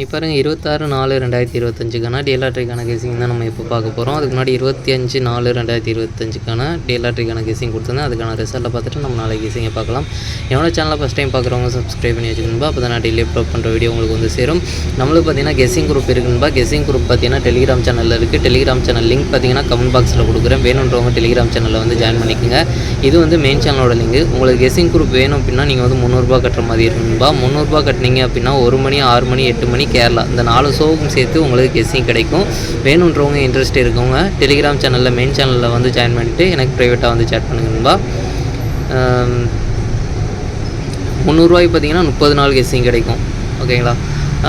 இப்போ பாருங்கள் இருபத்தாறு நாலு ரெண்டாயிரத்தி இருபத்தஞ்சுக்கான டிஎல்ஆர்ட்ரிக்கான கேசிங் தான் நம்ம இப்போ பார்க்க போகிறோம் அதுக்கு முன்னாடி இருபத்தி அஞ்சு நாலு ரெண்டாயிரத்தி இருபத்தஞ்சுக்கான டிஎல்ஆர்ட்ரிக்கான கேசிங் கொடுத்துருந்தேன். அதுக்கான ரிசல்ட்டை பார்த்துட்டு நம்ம நாளைக்கு கேசிங்கை பார்க்கலாம். என்னோட சேனலை ஃபஸ்ட் டைம் பார்க்குறவங்க சப்ஸ்கிரைப் பண்ணி வச்சுக்கணும்பா அப்போ தான் நான் டெய்லி அப்லோட் பண்ணுற வீடியோ உங்களுக்கு வந்து சேரும். நம்மளுக்கு பார்த்தீங்கன்னா கெஸிங் குரூப் இருக்குன்பா கெஸிங் குரூப் பார்த்தீங்கன்னா டெலிகிராம் சேனலில் இருக்குது டெலிகிராம் சேனல் லிங்க் பார்த்தீங்கன்னா கமெண்ட் பாக்ஸில் கொடுக்குறேன். வேணுன்றவங்க டெலிகிராம் சேனலில் வந்து ஜாயின் பண்ணிக்கோங்க. இது வந்து மெயின் சேனலோட லிங்க் உங்களுக்கு கெஸிங் குரூப் வேணும் அப்படின்னா நீங்கள் வந்து முந்நூறுரூபா கட்டுற மாதிரி இருக்குன்பா முந்நூறுரூபா கட்டினீங்க அப்படின்னா ஒரு மணி ஆறு மணி எட்டு மணி கேரளா. இந்த நாலு ஷோவுக்கும் சேர்த்து உங்களுக்கு கெஸ்ஸிங் கிடைக்கும். வேணுன்றவங்க இன்ட்ரெஸ்ட் இருக்கவங்க டெலிகிராம் சேனலில் மெயின் சேனலில் வந்து ஜாயின் பண்ணிவிட்டு எனக்கு ப்ரைவேட்டாக வந்து சேட் பண்ணுங்கன்பா முந்நூறுரூவாய்க்கு பார்த்தீங்கன்னா முப்பது நாள் கெஸ்ஸிங் கிடைக்கும். ஓகேங்களா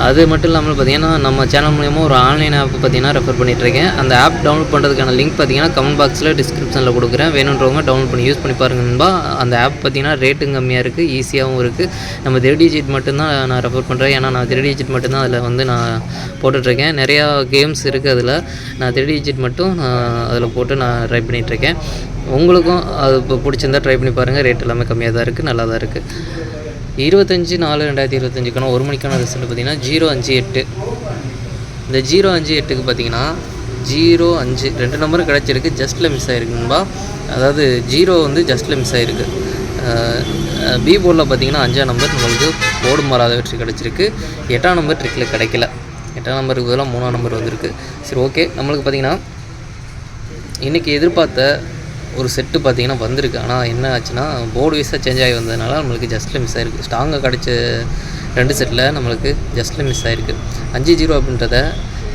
அது மட்டும் இல்லாமல் பார்த்தீங்கன்னா நம்ம சேனல் மூலியமாக ஒரு ஆன்லைன் ஆப் பார்த்தீங்கன்னா ரெஃபர் பண்ணிகிட்ருக்கேன் அந்த ஆப் டவுன்லோட் பண்ணுறதுக்கான லிங்க் பார்த்தீங்கன்னா கமெண்ட் பாக்ஸில் டிஸ்கிரிப்ஷனில் கொடுக்குறேன். வேணுன்றவங்க டவுன்லோட் பண்ணி யூஸ் பண்ணி பாருங்கன்பா அந்த ஆப் பார்த்தீங்கன்னா ரேட்டும் கம்மியாக இருக்குது ஈஸியாகவும் இருக்குது நம்ம திருடிஜிட் மட்டும்தான் நான் ரெஃபர் பண்ணுறேன் ஏன்னா நான் திருடிஜிட் மட்டும்தான் அதில் வந்து நான் போட்டுட்ருக்கேன் நிறையா கேம்ஸ் இருக்குது அதில். நான் திருடிஜிட் மட்டும் அதில் போட்டு நான் ட்ரை பண்ணிகிட்ருக்கேன் உங்களுக்கும் அது இப்போ பிடிச்சிருந்தா ட்ரை பண்ணி பாருங்கள் ரேட் எல்லாமே கம்மியாக தான் இருக்குது நல்லா தான் இருக்குது இருபத்தஞ்சி நாலு ரெண்டாயிரத்தி இருபத்தஞ்சுக்கான ஒரு மணிக்கான ரிசல்ட் பார்த்தீங்கன்னா ஜீரோ அஞ்சு எட்டு. இந்த ஜீரோ அஞ்சு எட்டுக்கு பார்த்தீங்கன்னா ஜீரோ அஞ்சு. ரெண்டு நம்பரும் கிடச்சிருக்கு. ஜஸ்ட்டில் மிஸ் ஆகிருக்குன்பா அதாவது ஜீரோ வந்து ஜஸ்ட்டில் மிஸ் ஆகிருக்கு பி போர்டில் பார்த்தீங்கன்னா அஞ்சாம் நம்பர் நம்மளுக்கு போர்டு மாறாத வெற்றி கிடச்சிருக்கு. எட்டாம் நம்பர் ட்ரிக்கில் கிடைக்கல. எட்டாம் நம்பருக்கு பதிலாக மூணாம் நம்பர் வந்திருக்கு. சரி ஓகே நம்மளுக்கு பார்த்தீங்கன்னா இன்றைக்கி எதிர்பார்த்த ஒரு செட்டு பார்த்தீங்கன்னா வந்திருக்கு. ஆனால் என்ன ஆச்சுன்னா போர்டு வைஸாக சேஞ்ச் ஆகி வந்ததுனால நம்மளுக்கு ஜஸ்ட்டில் மிஸ் ஆகிருக்கு ஸ்ட்ராங்காக கிடச்ச ரெண்டு செட்டில் நம்மளுக்கு ஜஸ்ட்டில் மிஸ் ஆகிருக்கு அஞ்சு ஜீரோ அப்படின்றத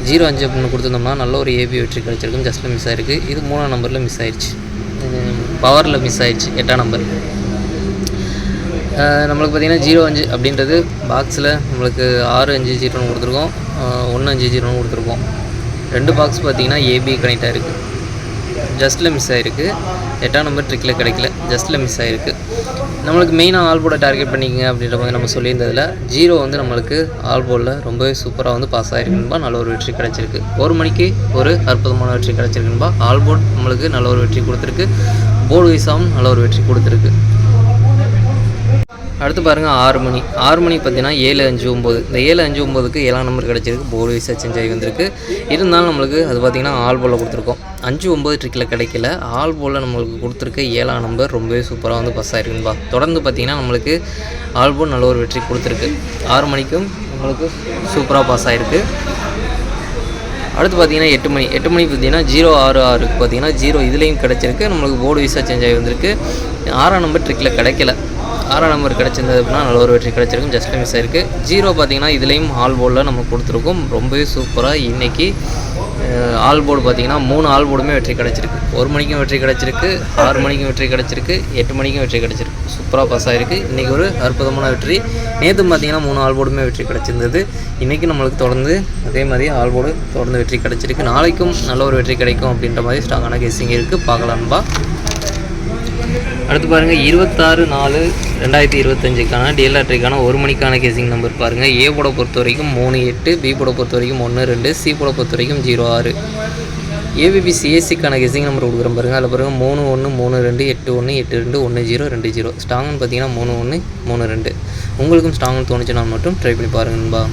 ஜீரோ அஞ்சு அப்படின்னு கொடுத்துருந்தோம்னா நல்ல ஒரு ஏபி வெற்றி கிடச்சிருக்கும். ஜஸ்ட்டில் மிஸ் ஆகிருக்கு இது மூணாம் நம்பரில் மிஸ் ஆயிடுச்சு. பவரில் மிஸ் ஆயிடுச்சு. எட்டாம் நம்பர் நம்மளுக்கு பார்த்திங்கன்னா ஜீரோ அஞ்சு அப்படின்றது பாக்ஸில் நம்மளுக்கு ஆறு அஞ்சு ஜீரோன்னு கொடுத்துருக்கோம். ஒன்று அஞ்சு ஜீரோன்னு கொடுத்துருக்கோம். ரெண்டு பாக்ஸ் பார்த்திங்கன்னா ஏபி கனெக்ட் ஆகிருக்கு ஜஸ்ட்டில் மிஸ் ஆகிருக்கு எட்டாம் நம்பர் ட்ரிக்கில் கிடைக்கல. ஜஸ்ட்டில் மிஸ் ஆகிருக்கு நம்மளுக்கு மெயினாக ஆல் போர்டை டார்கெட் பண்ணிக்கங்க அப்படின்ற மாதிரி நம்ம சொல்லியிருந்ததில் ஜீரோ வந்து நம்மளுக்கு ஆல் போர்டில் ரொம்பவே சூப்பராக வந்து பாஸ் ஆகிருக்குன்பா நல்ல ஒரு வெற்றி கிடச்சிருக்கு. ஒரு மணிக்கு ஒரு அற்புதமான வெற்றி கிடச்சிருக்குன்பா ஆல் போர்ட் நம்மளுக்கு நல்ல ஒரு வெற்றி கொடுத்துருக்கு. போர்டு வைஸாகவும் நல்ல ஒரு வெற்றி கொடுத்துருக்கு. அடுத்து பாருங்கள் ஆறு மணி. ஆறு மணி பார்த்தீங்கன்னா ஏழு அஞ்சு ஒம்பது. இந்த ஏழு அஞ்சு ஒம்பதுக்கு ஏழாம் நம்பர் கிடச்சிருக்கு. போர்டு வைஸாக சேஞ்ச் ஆகி வந்திருக்கு. இருந்தாலும் நம்மளுக்கு அது பார்த்திங்கன்னா ஆல் போலில் கொடுத்துருக்கோம். அஞ்சு ஒம்பது ட்ரிக்கில் கிடைக்கல. ஆல் போலில் நம்மளுக்கு கொடுத்துருக்க ஏழாம் நம்பர் ரொம்பவே சூப்பராக வந்து பாஸ் ஆகிருக்குன்பா தொடர்ந்து பார்த்திங்கன்னா நம்மளுக்கு ஆல் போல் நல்ல ஒரு வெற்றி கொடுத்துருக்கு. ஆறு மணிக்கும் நம்மளுக்கு சூப்பராக பாஸ் ஆகிருக்கு அடுத்து பார்த்தீங்கன்னா எட்டு மணி. எட்டு மணிக்கு பார்த்தீங்கன்னா ஜீரோ ஆறு ஆறுக்கு பார்த்தீங்கன்னா ஜீரோ இதுலேயும் கிடச்சிருக்கு. நம்மளுக்கு போர்டு வைஸாக சேஞ்ச் ஆகி வந்திருக்கு. ஆறாம் நம்பர் ட்ரிக்கில் கிடைக்கல. ஆறாம் நம்பர் கிடச்சிருந்தது அப்படின்னா நல்ல ஒரு வெற்றி கிடச்சிருக்கும். ஜஸ்ட் மிஸ் ஆயிருக்கு. ஜீரோ பார்த்தீங்கன்னா இதுலேயும் ஆல் போர்டில் நம்ம கொடுத்துருக்கோம். ரொம்பவே சூப்பராக இன்றைக்கி ஆல் போர்டு பார்த்தீங்கன்னா மூணு ஆல் போர்டுமே வெற்றி கிடச்சிருக்கு. ஒரு மணிக்கும் வெற்றி கிடச்சிருக்கு. ஆறு மணிக்கும் வெற்றி கிடச்சிருக்கு. எட்டு மணிக்கும் வெற்றி கிடச்சிருக்கு. சூப்பராக பாஸ் ஆகிருக்கு இன்றைக்கி ஒரு அற்புதமான வெற்றி. நேற்று பார்த்தீங்கன்னா மூணு ஆல் போர்டுமே வெற்றி கிடச்சிருந்தது. இன்றைக்கி நம்மளுக்கு தொடர்ந்து அதே மாதிரி ஆல் போர்டு தொடர்ந்து வெற்றி கிடச்சிருக்கு. நாளைக்கும் நல்ல ஒரு வெற்றி கிடைக்கும் அப்படின்ற மாதிரி ஸ்ட்ராங்கான கேசிங் இருக்குது பார்க்கலாம்பா அடுத்து பாருங்கள் இருபத்தாறு நாலு ரெண்டாயிரத்தி இருபத்தஞ்சுக்கான டிஎல்ஆர்டிக்கான ஒரு மணிக்கான கேசிங் நம்பர் பாருங்கள் ஏ போட பொறுத்த வரைக்கும் மூணு எட்டு பி போட பொறுத்த வரைக்கும் ஒன்று ரெண்டு சி போட பொறுத்த வரைக்கும் ஜீரோ ஆறு. ஏபிபி சிஎஸ்சிக்கான கெசிங் நம்பர் கொடுக்குறேன் பாருங்கள் அதில் பாருங்கள் மூணு ஒன்று மூணு ரெண்டு எட்டு ஒன்று எட்டு ரெண்டு ஒன்று ஜீரோ ரெண்டு ஜீரோ. ஸ்ட்ராங்னு பார்த்தீங்கன்னா மூணு ஒன்று மூணு ரெண்டு. உங்களுக்கும் ஸ்ட்ராங்னு தோணுச்சுன்னா மட்டும் ட்ரை பண்ணி பாருங்கன்பா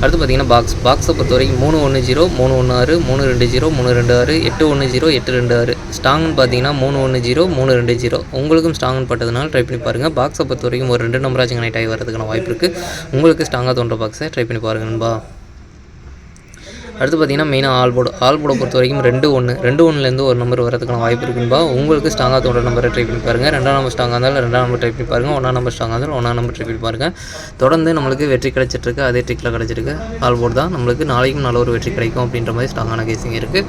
அடுத்து பார்த்தீங்கன்னா பாக்ஸ் பாக்ஸை பொறுத்த வரைக்கும் மூணு ஒன்று ஜீரோ மூணு ஒன்று ஆறு மூணு ரெண்டு ஜீரோ மூணு ரெண்டு ஆறு எட்டு ஒன்று ஜீரோ எட்டு ரெண்டு ஆறு. ஸ்ட்ராங்னு பார்த்தீங்கன்னா மூணு ஒன்று ஜீரோ மூணு ரெண்டு ஜீரோ. உங்களுக்கும் ஸ்ட்ராங்னு பட்டதுனால ட்ரை பண்ணி பாருங்கள் பாக்ஸை பொறுத்த வரைக்கும் ஒரு ரெண்டு நம்பராச்சும் கனெக்ட் ஆகி வரதுக்கான வாய்ப்பு இருக்குது உங்களுக்கு ஸ்ட்ராங்காக தோன்ற பாக்ஸை ட்ரை பண்ணி பாருங்கன்பா அடுத்து பார்த்தீங்கன்னா மெயினாக ஆல் போர்டு ஆல் போர்டை பொறுத்த வரைக்கும் ரெண்டு ஒன்று ரெண்டு ஒன்றுலேருந்து ஒரு நம்பர் வரதுக்கான வாய்ப்பு இருக்குன்பா உங்களுக்கு ஸ்ட்ராங்காக தோன்ற நம்பரை ட்ரை பண்ணி பாருங்கள் ரெண்டாம் நம்பர் ஸ்ட்ராங்காக இருந்தாலும் ரெண்டாம் நம்பர் ட்ரை பண்ணி பாருங்கள் ஒன்றாம் நம்பர் ஸ்ட்ராங்காக இருந்தாலும் ஒன்றாம் நம்பர் ட்ரை பண்ணி பாருங்கள் தொடர்ந்து நம்மளுக்கு வெற்றி கிடைச்சிட்ருக்கு. அதே ட்ரிக்கில் கிடச்சிருக்கு. ஆல் போர்டு தான். நம்மளுக்கு நாளைக்கும் நல்ல ஒரு வெற்றி கிடைக்கும் அப்படின்ற மாதிரி ஸ்ட்ராங்கான கேசிங் இருக்குது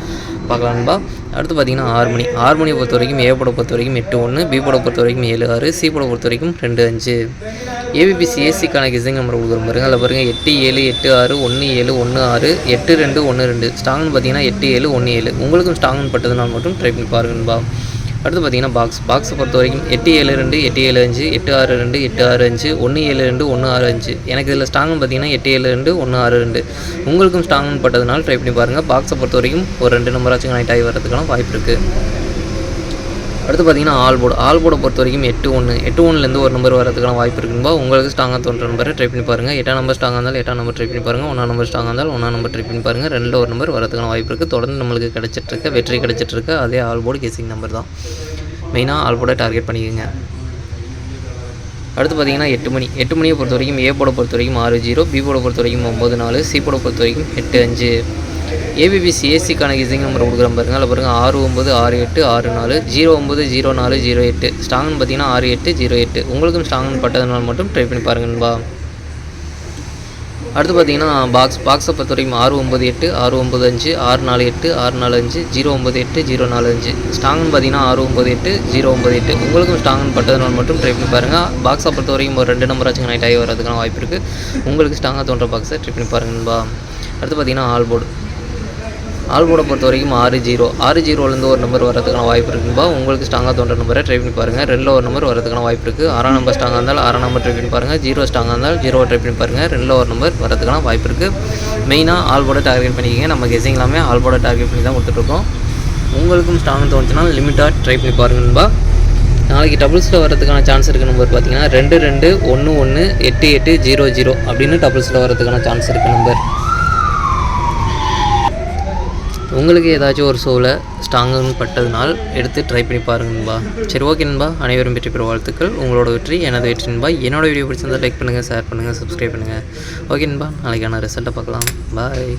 பார்க்கலாம்பா அடுத்து பார்த்தீங்கன்னா ஆறு மணி. ஆறு மணியை பொறுத்த வரைக்கும் ஏ போட பொறுத்த வரைக்கும் எட்டு ஒன்று பி போட பொறுத்த வரைக்கும் ஏழு ஆறு. சி போட பொறுத்த வரைக்கும் ரெண்டு அஞ்சு. ஏபிபி சிஎஸ்சிக்கான கிசிங் நம்பர் கொடுக்குறோம் பாருங்கள் அதில் பாருங்கள் எட்டு ஏழு எட்டு ஆறு. ஒன்று ஏழு ஒன்று ஆறு. எட்டு ரெண்டு ஒன்று ரெண்டு. ஸ்ட்ராங்னு பார்த்தீங்கன்னா எட்டு ஏழு ஒன்று ஏழு. உங்களுக்கும் ஸ்ட்ராங்னு பட்டதுனால் மட்டும் ட்ரை பண்ணி பாருங்கன்பா அடுத்து பார்த்தீங்கன்னா பாக்ஸ் பாக்ஸை பொறுத்த வரைக்கும் எட்டு ஏழு ரெண்டு எட்டு ஏழு அஞ்சு எட்டு ஆறு ரெண்டு எட்டு ஆறு அஞ்சு ஒன்று ஏழு ரெண்டு ஒன்று ஆறு அஞ்சு. எனக்கு இதில் ஸ்ட்ராங்னு பார்த்தீங்கன்னா எட்டு ஏழு ரெண்டு ஒன்று ஆறு ரெண்டு. உங்களுக்கும் ஸ்ட்ராங்னு பட்டதுனால ட்ரை பண்ணி பாருங்கள். பாக்ஸை பொறுத்த வரைக்கும் ஒரு ரெண்டு நம்பராச்சும் கனெக்ட் ஆகி வரதுக்கான வாய்ப்பு இருக்குது. அடுத்து பார்த்தீங்கன்னா ஆல் போர்டு. ஆல் போர்டை பொறுத்த வரைக்கும் எட்டு ஒன்று எட்டு ஒன்றுலேருந்து ஒரு நம்பர் வரதுக்கான வாய்ப்பு இருக்குன்பா உங்களுக்கு ஸ்ட்ராங்காக தோன்ற நம்பரை ட்ரை பண்ணி பாருங்கள் எட்டாம் நம்பர் ஸ்ட்ராங்காக இருந்தாலும் எட்டாம் நம்பர் ட்ரை பண்ணி பாருங்கள் ஒன்றாம் நம்பர் ஸ்ட்ராங்காக இருந்தாலும் ஒன்றாம் நம்பர் ட்ரை பண்ணி பாருங்கள் ரெண்டில் ஒரு நம்பர் வரதுக்கான வாய்ப்பு இருக்குது தொடர்ந்து நம்மளுக்கு கிடச்சிட்ருக்க. வெற்றி கிடச்சிட்ருக்க. அதே ஆல் போர்டு நம்பர் தான். மெயினாக ஆல் போர்டை டார்கெட் பண்ணிக்கோங்க. அடுத்து பார்த்தீங்கன்னா எட்டு மணி. எட்டு மணியை பொறுத்த வரைக்கும் ஏ போட பொறுத்த வரைக்கும் ஆறு ஜீரோ பி போட பொறுத்த வரைக்கும் ஒம்பது நாலு சி போட பொறுத்த வரைக்கும் எட்டு அஞ்சு. ஏபிபிசி ஏசிக்கான கிசிங் நம்பர் கொடுக்குறேன் பாருங்கள் அதில் பாருங்கள் ஆறு ஒம்பது ஆறு எட்டு ஆறு நாலு ஜீரோ ஒம்பது ஜீரோ நாலு ஜீரோ எட்டு. ஸ்ட்ராங்னு பார்த்தீங்கன்னா ஆறு எட்டு ஜீரோ எட்டு. உங்களுக்கும் ஸ்ட்ராங்னு பட்டதுனால மட்டும் ட்ரை பண்ணி பாருங்கன்பா அடுத்து பார்த்தீங்கன்னா பாக்ஸ் பாக்ஸை பொறுத்த வரைக்கும் ஆறு ஒம்பது எட்டு ஆறு ஒம்பது அஞ்சு ஆறு நாலு எட்டு ஆறு நாலு அஞ்சு ஜீரோ ஒம்பது எட்டு ஜீரோ நாலு அஞ்சு. ஸ்ட்ராங்னு பார்த்தீங்கன்னா ஆறு ஒம்பது எட்டு ஜீரோ ஒம்பது எட்டு. உங்களுக்கும் ஸ்ட்ராங்னு பட்டதுனால் மட்டும் ட்ரை பண்ணி பாருங்கள் பாக்ஸை பொறுத்த வரைக்கும் ஒரு ரெண்டு நம்பராச்சும் நைட் ஆகி வரதுக்கான வாய்ப்பு இருக்குது உங்களுக்கு ஸ்ட்ராங்காக தோன்ற பாக்ஸை ட்ரை பண்ணி பாருங்கன்பா அடுத்து பார்த்தீங்கன்னா ஆல் போர்டு ஆல் பொறுத்த வரைக்கும் ஆறு ஜீரோ. ஆறு ஜீரோலேருந்து ஒரு நம்பர் வரதுக்கான வாய்ப்பு இருக்குப்பா உங்களுக்கு ஸ்ட்ராங்காக தோன்ற நம்பரை ட்ரை பண்ணி பாருங்கள் ரெண்டில் ஒரு நம்பர் வரதுக்கான வாய்ப்பு இருக்குது ஆறாம் நம்பர் ஸ்ட்ராங்காக இருந்தால் ஆறாம் நம்பர் ட்ரை பண்ணி பாருங்கள் ஜீரோ ஸ்ட்ராங்காக இருந்தால் ஜீரோ ட்ரை பண்ணி பாருங்கள் ரெண்டில் ஒரு நம்பர் வரதுக்கான வாய்ப்பு இருக்குது மெயினாக ஆல் டார்கெட் பண்ணிக்கிங்க. நம்ம கெஸிங் எல்லாமே ஆல் டார்கெட் பண்ணி தான் கொடுத்துட்ருக்கோம். உங்களுக்கும் ஸ்ட்ராங்காக தோணுச்சுன்னா லிமிட்டாக ட்ரை பண்ணி பாருங்கன்பா நாளைக்கு டபுள்ஸில் வரதுக்கான சான்ஸ் இருக்குது நம்பர் பார்த்தீங்கன்னா ரெண்டு ரெண்டு ஒன்று ஒன்று எட்டு எட்டு ஜீரோ ஜீரோ அப்படின்னு டபுள்ஸில் வரதுக்கான சான்ஸ் இருக்குது நம்பர் உங்களுக்கு ஏதாச்சும் ஒரு ஷோவில் ஸ்ட்ராங்குன்னு பட்டதுனால் எடுத்து ட்ரை பண்ணி பாருங்கன்பா சரி ஓகே நண்பா. அனைவரும் வெற்றி பெற வாழ்த்துக்கள். உங்களோட வெற்றி எனது வெற்றி நண்பா. என்னோட வீடியோ பிடிச்சிருந்தால் லைக் பண்ணுங்கள் ஷேர் பண்ணுங்கள் சப்ஸ்கிரைப் பண்ணுங்கள் ஓகே நண்பா நாளைக்கான ரிசல்ட்டை பார்க்கலாம். பாய்